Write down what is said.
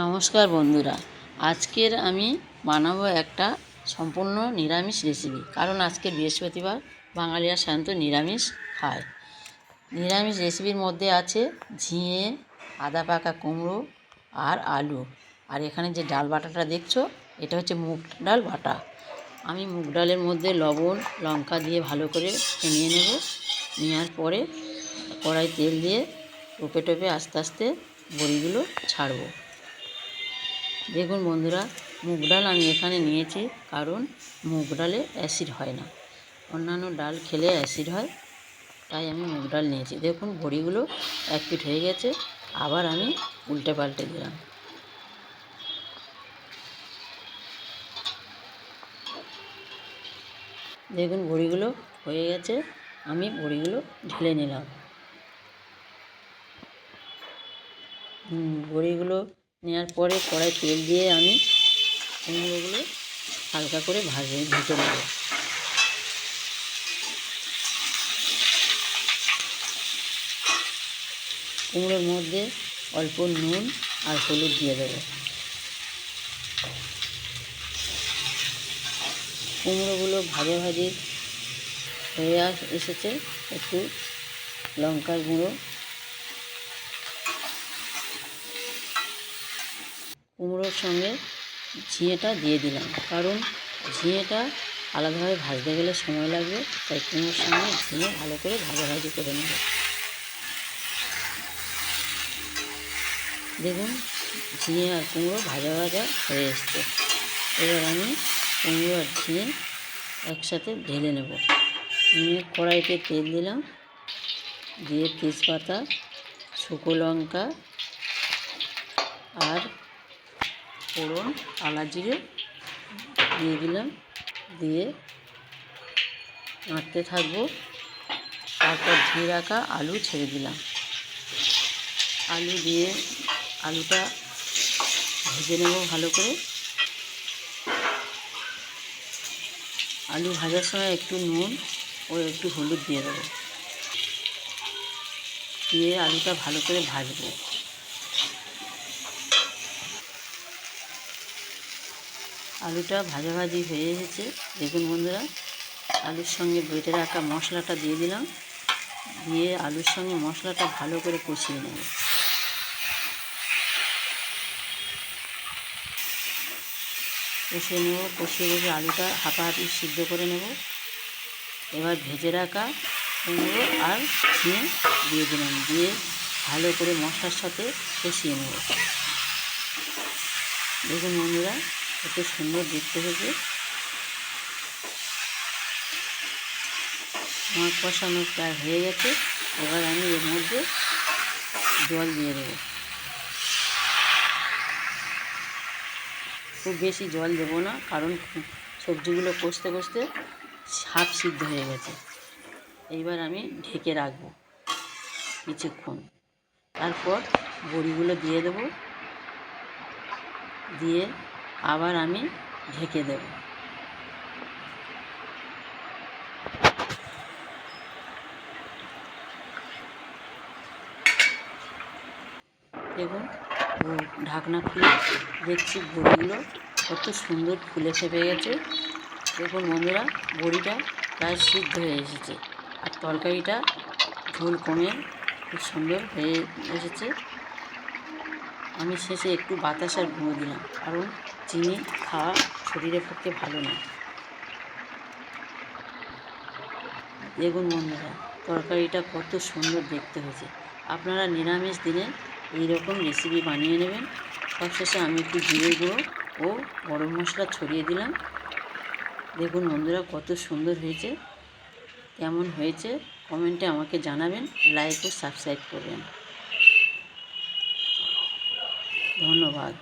নমস্কার বন্ধুরা। আজকের আমি বানাবো একটা সম্পূর্ণ নিরামিষ রেসিপি কারণ আজকে বৃহস্পতিবার বাঙালিরা সাধারণত নিরামিষ খায়। নিরামিষ রেসিপির মধ্যে আছে ঝিঙে, আদা পাকা কুমড়ো আর আলু। আর এখানে যে ডাল বাটাটা দেখছ, এটা হচ্ছে মুগ ডাল বাটা। আমি মুগ ডালের মধ্যে লবণ, লঙ্কা দিয়ে ভালো করে নিয়ে নেব। নেওয়ার পরে কড়াই তেল দিয়ে টোপে টোপে আস্তে আস্তে বড়িগুলো ছাড়বো। দেখুন বন্ধুরা মুগ ডাল আমি এখানে নিয়েছি কারণ মুগ ডালে অ্যাসিড হয় না। অন্যান্য ডাল খেলে অ্যাসিড হয় তাই আমি মুগ ডাল নিয়েছি। দেখুন বড়িগুলো এক পিঠ হয়ে গেছে আবার আমি উল্টে পাল্টে দিলাম। দেখুন বড়িগুলো হয়ে গেছে আমি বড়িগুলো ঢেলে নিলাম। হুম, বড়িগুলো নেওয়ার পরে কড়াই তেল দিয়ে আমি কুমড়োগুলো হালকা করে ভাজে, ভেজে নেব। কুমড়োর মধ্যে অল্প নুন আর হলুদ দিয়ে দেবো। কুমড়োগুলো ভাজে ভাজে হয়ে এসেছে, একটু লঙ্কার গুঁড়ো কুমড়োর সঙ্গে ঝিঙেটা দিয়ে দিলাম। কারণ ঝিঙেটা আলাদাভাবে ভাজতে গেলে সময় লাগবে, তাই কুমড়োর সঙ্গে ঝিঙে ভালো করে ভাজাভাজি করে নেব। দেখুন ঝিঙে আর কুমড়ো ভাজা ভাজা হয়ে এসছে। এবার আমি কুমড়ো আর ঝিঙে একসাথে ঢেলে নেব। নিয়ে কড়াইতে তেল দিলাম, দিয়ে তেজপাতা শুকো লঙ্কা আর ফোড়ন, আলা জিরে দিয়ে দিলাম, দিয়ে নাড়তে থাকব। তারপর ধুয়ে রাখা আলু ছেড়ে দিলাম। আলু দিয়ে আলুটা ভেজে নেব ভালো করে। আলু ভাজার সময় একটু নুন ও একটু হলুদ দিয়ে দেবো। দিয়ে আলুটা ভালো করে ভাজবো। আলুটা ভাজাভাজি হয়ে এসেছে। দেখুন বন্ধুরা, আলুর সঙ্গে বেটে রাখা মশলাটা দিয়ে দিলাম। দিয়ে আলুর সঙ্গে মশলাটা ভালো করে কষিয়ে নেব। কষিয়ে নেব, কষিয়ে কষিয়ে আলুটা হাঁপাহাঁপি সিদ্ধ করে নেব। এবার ভেজে রাখা কুমড়ো আর ঝিঙে দিয়ে দিলাম। দিয়ে ভালো করে মশলার সাথে কষিয়ে নেব। দেখুন বন্ধুরা কত সুন্দর দেখতে হয়েছে। আমার কষানো প্রায় হয়ে গেছে। এবার আমি এর মধ্যে জল দিয়ে দেবো। খুব বেশি জল দেবো না, কারণ সবজিগুলো কষতে কষতে হাফ সিদ্ধ হয়ে গেছে। এইবার আমি ঢেকে রাখব কিছুক্ষণ। তারপর বড়িগুলো দিয়ে দেবো। দিয়ে আবার আমি ঢেকে দেব। দেখুন ঢাকনা খুলে দেখছি বড়িগুলো কত সুন্দর ফুলে ফেপে গেছে। দেখুন বন্ধুরা, বড়িটা প্রায় সিদ্ধ হয়ে এসেছে। আর তরকারিটা ঝোল কমে খুব সুন্দর হয়ে এসেছে। আমি শেষে একটু বাতাসার গুঁড়ো দিলাম, কারণ চিনি খাওয়া শরীরের পক্ষে ভালো না। দেখুন বন্ধুরা, তরকারিটা কত সুন্দর দেখতে হয়েছে। আপনারা নিরামিষ দিনে এই রকম রেসিপি বানিয়ে নেবেন। সবশেষে আমি একটু জিরে গুঁড়ো ও গরম মশলা ছড়িয়ে দিলাম। দেখুন বন্ধুরা, কত সুন্দর হয়েছে। কেমন হয়েছে, কমেন্টে আমাকে জানাবেন, লাইক ও সাবস্ক্রাইব করবেন। ধন্যবাদ